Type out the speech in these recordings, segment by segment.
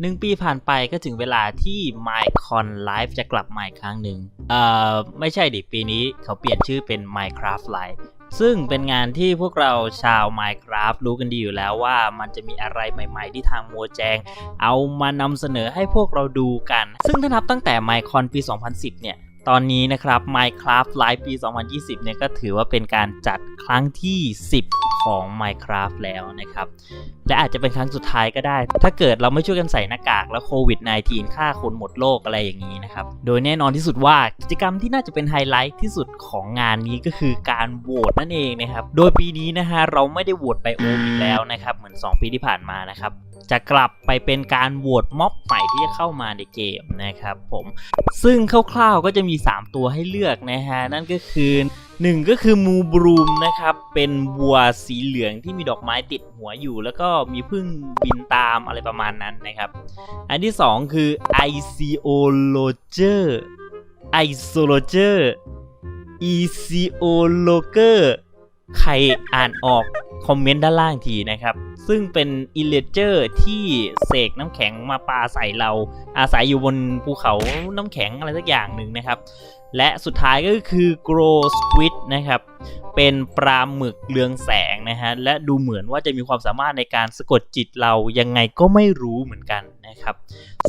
หนึ่งปีผ่านไปก็ถึงเวลาที่ Minecon Live จะกลับมาอีกครั้งหนึ่งเอ่อ ไม่ใช่ดิปีนี้เขาเปลี่ยนชื่อเป็น Minecraft Live ซึ่งเป็นงานที่พวกเราชาว Minecraft รู้กันดีอยู่แล้วว่ามันจะมีอะไรใหม่ๆที่ทางมัวแจง เอามานำเสนอให้พวกเราดูกัน ซึ่งถ้านับตั้งแต่ Minecon ปี 2010 เนี่ย ตอนนี้นะครับ Minecraft Live ปี 2020 เนี่ยก็ถือว่าเป็นการจัดครั้งที่ 10 ของ Minecraft แล้วนะครับ และอาจจะเป็นครั้งสุดท้ายก็ได้ ถ้าเกิดเราไม่ช่วยกันใส่หน้ากากแล้วโควิด -19 ฆ่าคนหมดโลกอะไรอย่างนี้นะครับ โดยแน่นอนที่สุดว่ากิจกรรมที่น่าจะเป็นไฮไลท์ที่สุดของงานนี้ก็คือการโหวตนั่นเองนะครับ โดยปีนี้นะฮะเราไม่ได้โหวตไบโอมอีกแล้วนะครับ เหมือน 2 ปีที่ผ่านมานะครับ จะกลับไปเป็นการโหวตม็อบใหม่ที่จะเข้ามาในเกมนะครับผมซึ่งคร่าวๆก็จะมี 3 ตัวให้เลือกนะฮะ นั่นก็คือ1ก็คือมูบรูมนะครับ เป็นวัวสีเหลืองที่มีดอกไม้ติดหัวอยู่ แล้วก็มีพึ่งบินตามอะไรประมาณนั้นนะครับ อันที่ 2 คือ i c o ใครอ่านออกคอมเมนต์ด้านล่างทีนะครับ ซึ่งเป็นอิเลเจอร์ที่เสกน้ำแข็งมาปาใส่เรา อาศัยอยู่บนภูเขาน้ำแข็งอะไรสักอย่างหนึ่งนะครับ และสุดท้ายก็คือ Grow Squid นะครับ เป็นปลาหมึกเรืองแสงนะฮะ และดูเหมือนว่าจะมีความสามารถในการสะกดจิตเรายังไงก็ไม่รู้เหมือนกัน นะครับ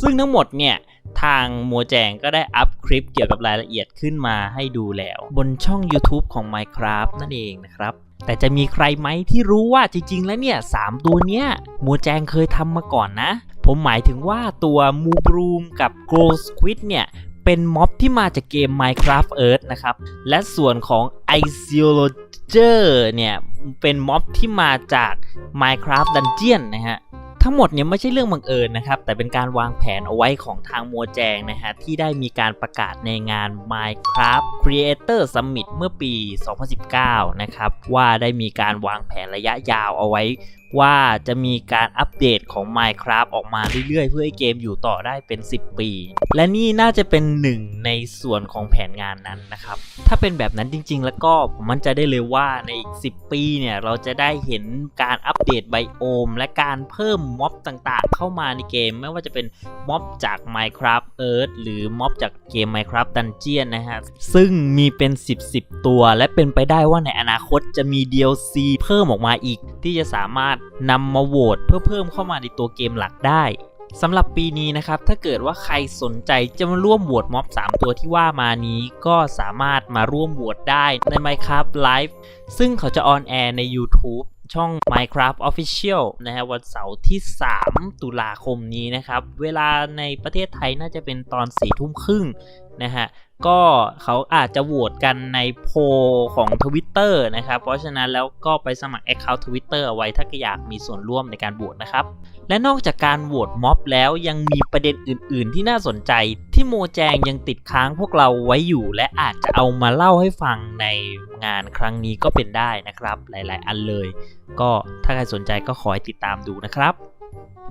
ซึ่งทั้งหมดเนี่ยทางมัวแจงก็ได้อัพคลิปเกี่ยวกับรายละเอียดขึ้นมาให้ดูแล้ว บนช่อง YouTube ของ Minecraft นั่นเองนะครับ แต่จะมีใครไหมที่รู้ว่าจริง ๆ แล้วเนี่ย3ตัวเนี้ยมัวแจงเคยทำมาก่อนนะ ผมหมายถึงว่าตัวมูบรูมกับ Grow Squid เนี่ยเป็นม็อบที่มาจากเกม Minecraft Earth นะครับ และส่วนของ i c e o l o g e r เนี่ย เป็นม็อบที่มาจาก Minecraft Dungeon นะฮะ ทั้งหมดเนี่ยไม่ใช่เรื่องบังเอิญนะครับ แต่เป็นการวางแผนเอาไว้ของทางมัวแจงนะฮะ ที่ได้มีการประกาศในงาน Minecraft Creator Summit เมื่อปี 2019 นะครับ ว่าได้มีการวางแผนระยะยาวเอาไว้ ว่าจะมีการอัปเดตของ Minecraft ออกมาเรื่อยๆ เพื่อให้เกมอยู่ต่อได้เป็น 10 ปี และนี่น่าจะเป็นหนึ่งในส่วนของแผนงานนั้นนะครับ ถ้าเป็นแบบนั้นจริง ๆ แล้วก็ผมมั่นใจได้เลยว่าในอีก 10 ปีเนี่ย เราจะได้เห็นการอัปเดตไบโอม และการเพิ่มม็อบต่างๆ เข้ามาในเกม ไม่ว่าจะเป็นม็อบจาก Minecraft Earth หรือม็อบจากเกม Minecraft Dungeon นะฮะซึ่งมีเป็น 10 10 ตัว และเป็นไปได้ว่าในอนาคตจะมี DLC เพิ่มออกมาอีกที่จะสามารถนำมาโหวตเพื่อเพิ่มเข้ามาในตัวเกมหลักได้สำหรับปีนี้นะครับ ถ้าเกิดว่าใครสนใจจะมาร่วมโหวตม็อบ 3 ตัวที่ว่ามานี้ก็สามารถมาร่วมโหวตได้ใน Minecraft Live ซึ่งเขาจะออนแอร์ใน YouTube ช่อง Minecraft Official นะฮะวันเสาร์ที่ 3 ตุลาคมนี้นะครับ เวลาในประเทศไทยน่าจะเป็นตอน4ทุ่มครึ่งนะฮะก็เขาอาจจะโหวตกันในโพลของ Twitter นะครับ เพราะฉะนั้นแล้วก็ไปสมัคร Account Twitter เอาไว้ถ้าอยากมีส่วนร่วมในการโหวตนะครับ และนอกจากการโหวตม็อบแล้วยังมีประเด็นอื่น ๆ ที่น่าสนใจ ที่โมแจงยังติดค้างพวกเราไว้อยู่ และอาจจะเอามาเล่าให้ฟังในงานครั้งนี้ก็เป็นได้นะครับ หลาย ๆ อันเลย ก็ถ้าใครสนใจก็ขอให้ติดตามดูนะครับ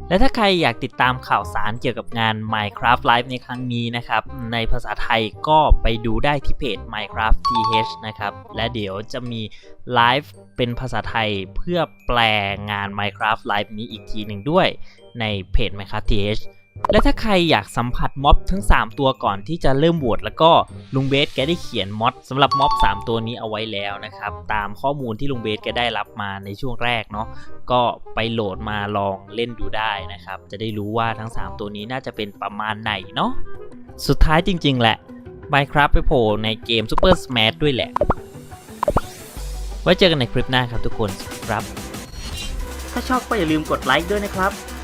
และถ้าใครอยากติดตามข่าวสารเกี่ยวกับงาน Minecraft Live ในครั้งนี้นะครับ ในภาษาไทยก็ไปดูได้ที่เพจ Minecraft TH นะครับ และเดี๋ยวจะมีไลฟ์เป็นภาษาไทยเพื่อแปลงาน Minecraft Live นี้อีกทีหนึ่งด้วยในเพจ Minecraft TH และถ้าใครอยากสัมผัสม็อบทั้ง 3 ตัวก่อนที่จะเริ่มโหวตแล้วก็ลุงเบสแกได้เขียนม็อดสำหรับม็อบ 3 ตัวนี้เอาไว้แล้วนะครับ ตามข้อมูลที่ลุงเบสแกได้รับมาในช่วงแรกเนาะก็ไปโหลดมาลองเล่นดูได้นะครับ จะได้รู้ว่าทั้ง 3 ตัวนี้น่าจะเป็นประมาณไหนเนาะสุดท้ายจริง ๆ แหละ Minecraft ไปโผล่ในเกม Super Smash ด้วยแหละ ไว้เจอกันในคลิปหน้าครับทุกคนครับ ถ้าชอบก็อย่าลืมกดไลค์ด้วยนะครับ